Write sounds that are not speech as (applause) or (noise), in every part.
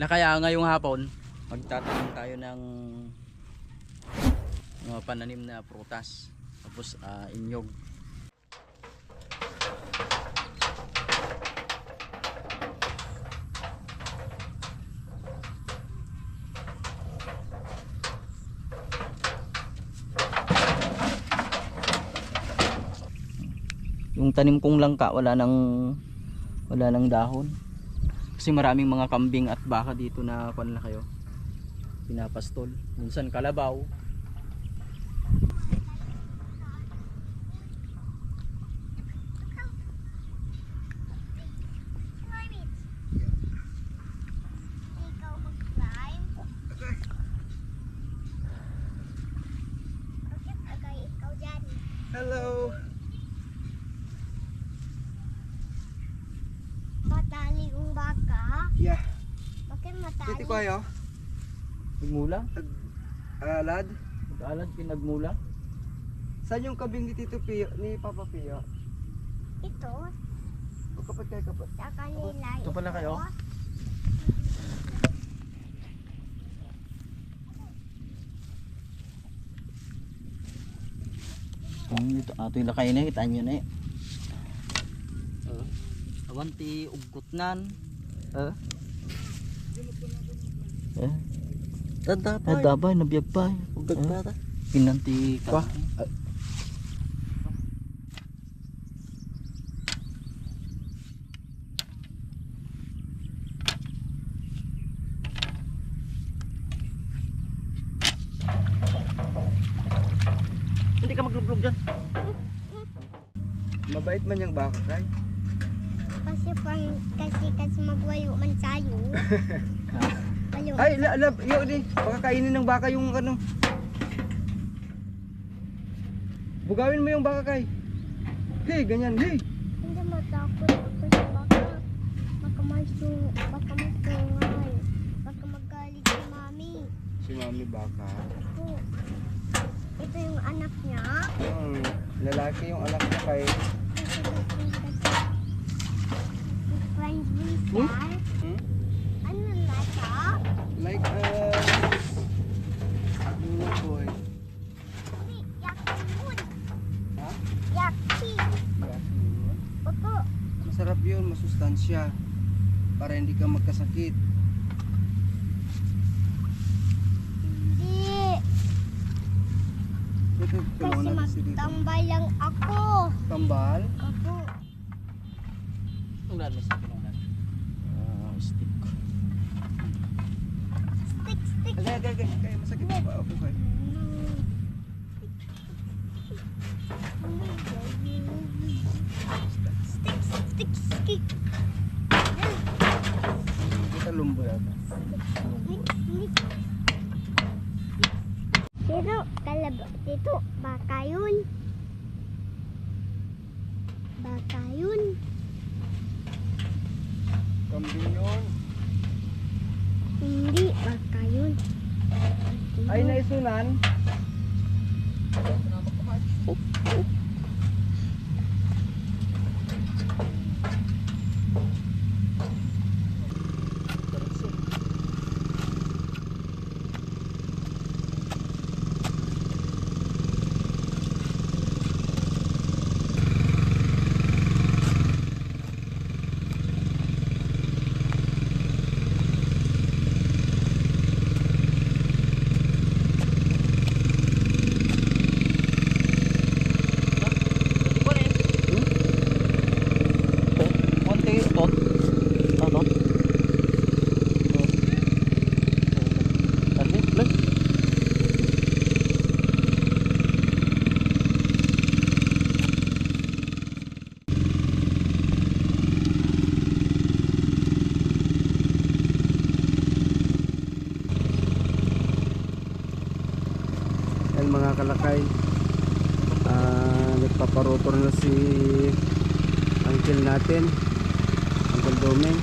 Na kaya ngayong hapon, magtatanim tayo ng mga pananim na prutas. Tapos ah, inyog. Yung tanim kong langka wala nang wala nang dahon. Kasi maraming mga kambing at baka dito na kuan na kayo. Pinapastol. Minsan kalabaw. Climb Matali ang baka? Yeah. Bakit matali? Dito ko ayo. Nagmula? Alad. Nag-alad pinagmula? Saan yung kabing ni Tito Pio, ni Papa Pio? Ito, O kapat kay kapat. sa kanila. Ito pala kayo? Hmm, ito ato yung lakay na, kitaan nyo na eh. Uh, awanti, ugkutnan. Uh. Eh, Tanda eh, dabay, nabiyag pa. Eh, pa ta. Pinanti ka. Hindi ka maglublog dyan. Mabait man yung baka kay. Kasi pang, kasi kasi magwayo man sayo. (laughs) Wayo. Ay, la, la, yun di. Baka kainin ng baka yung ano. Bugawin mo yung baka kay. Hey, ganyan, hey. Hindi matakot ako sa baka. Baka masu, baka masungay. Baka magalit si mami. Si mami baka. Ito. Ito yung anak niya. Yung lalaki yung anak niya kay. Kasi Hmm? Hmm? Ano na siya? Like, uh, yung boy. Yaki yun. Ha? Yaki. Opo. Masarap yun, masustansya. Para hindi ka magkasakit. Hindi. Kasi magtambay lang ako. Tambal. Opo. Tunglan mo sa. Ah, stick. Stick, kaya, kaya masakit pa ba ako kay? Stick, stick, stick. Kita lumbo yata. Dito, kalab dito, baka yun. Baka yun. Kambing yun. Hindi, baka yun. Ay, naisunan. Konti tot. Ano? Ano? Lag. Yan mga kalakay. Ah, nagpaparotor na si uncle natin. Uncle Domeng.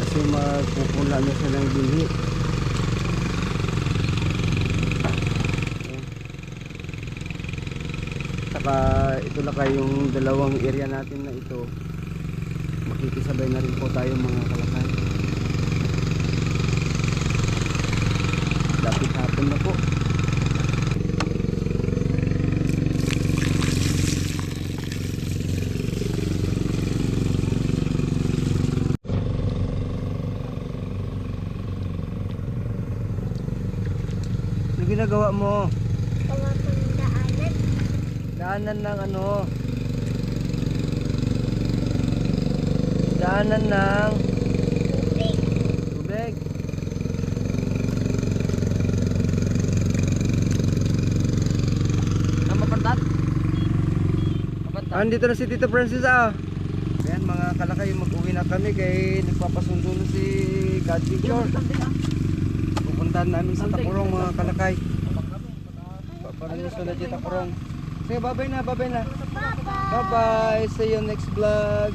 Kasi magpupula na siya ng binhi. Saka ito lang yung dalawang area natin na ito makikisabay na rin po tayo mga kalakay. Lapit hapon na po. Ano ginagawa mo? Gawa ng daanan. Daanan ng ano? Daanan ng Tubig. tubig. Ang mapantat? Mapantat? Ah, Andito na si Tito Francis ah. Ayan mga kalakay, mag-uwi na kami kay nagpapasundo na si God Picture. Pupuntahan namin sa Takurong mga kalakay. Papaluso na dito Takurong. Sige, bye-bye na, bye-bye na. Bye-bye. See you next vlog.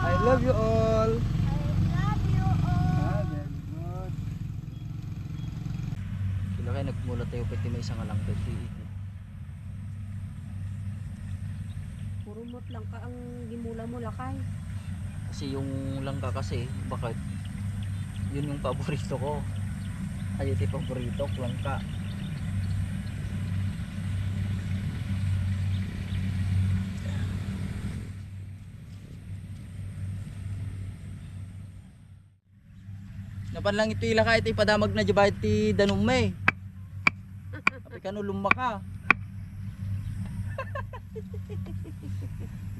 I love you all. I love you all. Ah, nagmulat tayo pati may isang alang pati. Puro lang ka ang gimula mo lakay. Kasi yung langka kasi, bakit? Yun yung paborito ko. Ay, ito paborito, langka. Napan lang ito ilaka ito ipadamag na jabay ti danumme. Api ka no lumaka.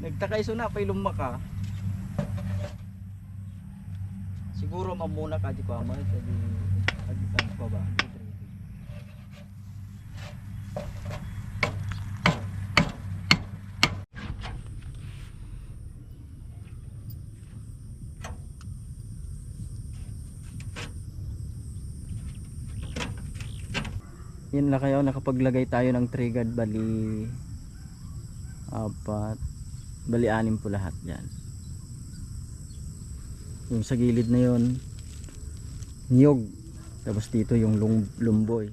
Nagtakay so na pay lumaka. Siguro mamuna ka di ko amal kadi kadi kan pa ba. Yan lang kayo nakapaglagay tayo ng trigger bali apat bali anim po lahat yan yung sa gilid na yon niyog. Tapos dito yung lum lumboy.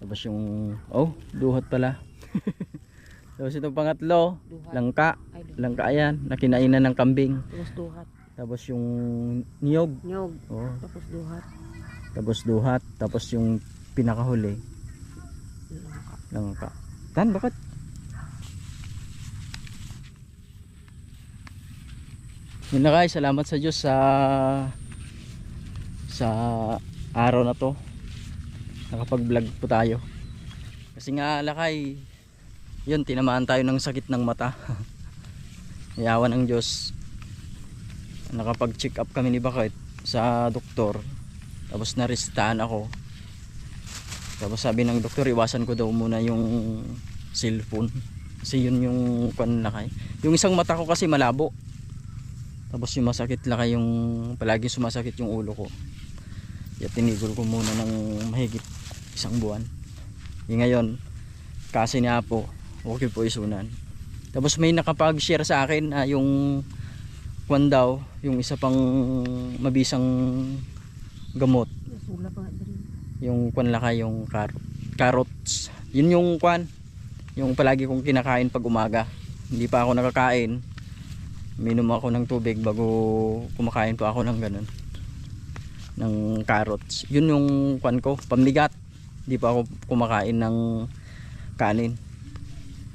Tapos yung oh duhat pala. (laughs) Tapos itong pangatlo Duhat. langka. Ay, duhat. langka ayan. Na kinainan ng kambing. Tapos duhat. tapos yung niyog. Nyog. oh. Tapos duhat. tapos duhat tapos yung pinakahuli. Langka. langka. Tan bakit yun na guys. Salamat sa Diyos sa sa araw na to. Nakapag vlog po tayo. Kasi nga lakay yun tinamaan tayo ng sakit ng mata. (laughs) Yawan ng Diyos. Nakapag check up kami ni Bakit sa doktor. Tapos naristaan ako. Tapos sabi ng doktor iwasan ko daw muna yung cellphone. Kasi yun yung kwan yung isang mata ko kasi malabo tapos yung masakit lakay yung palagi sumasakit yung ulo ko. Kaya tinigol ko muna ng mahigit isang buwan. Yung ngayon kasi ni Apo okay po isunan. Tapos may nakapag-share sa akin ah, yung kwan daw yung isa pang mabisang gamot. Yung kwan laka yung carrot carrots. Yun yung kwan yung palagi kong kinakain pag umaga. Hindi pa ako nakakain minom ako ng tubig bago kumakain pa ako ng ganun. Ng carrots. Yun yung kwan ko pambigat. Hindi pa ako kumakain ng kanin.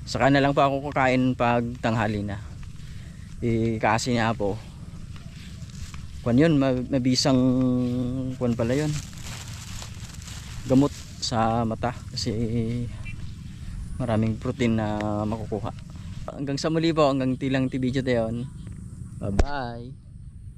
Saka na lang pa ako kakain pag tanghali na. Eh kasi niya po. Kwan yun ma- mabisang kwan pala yun. Gamot sa mata kasi maraming protein na makukuha hanggang sa muli po. Hanggang tilang ti video tayo bye bye